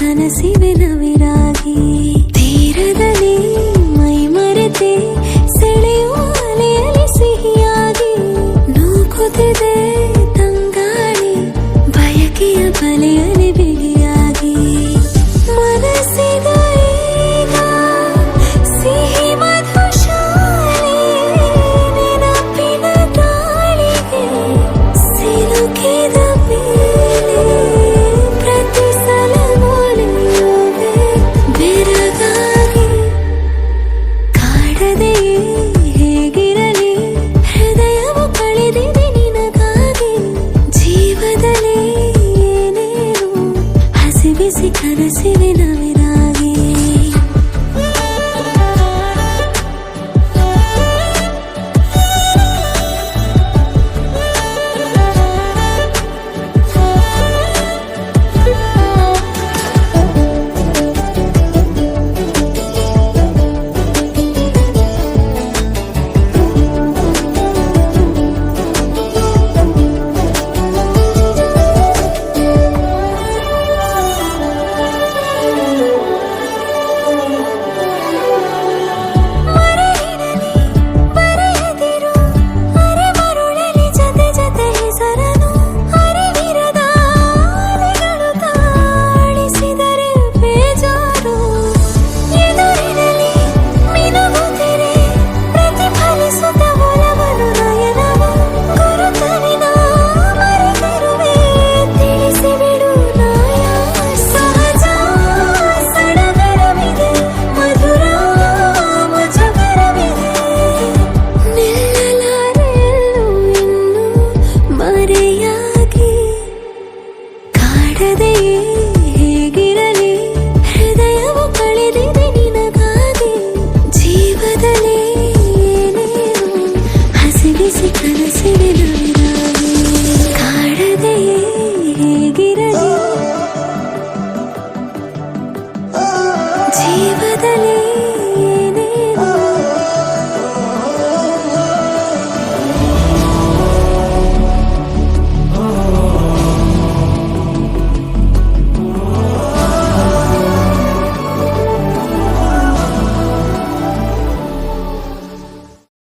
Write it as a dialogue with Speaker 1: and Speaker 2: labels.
Speaker 1: ಜನಸಿವೆ ನವಿರಾಗಿ ತೀರದಲ್ಲಿ ಮೈ ಮರೆತೇ മനസ്സിനെ city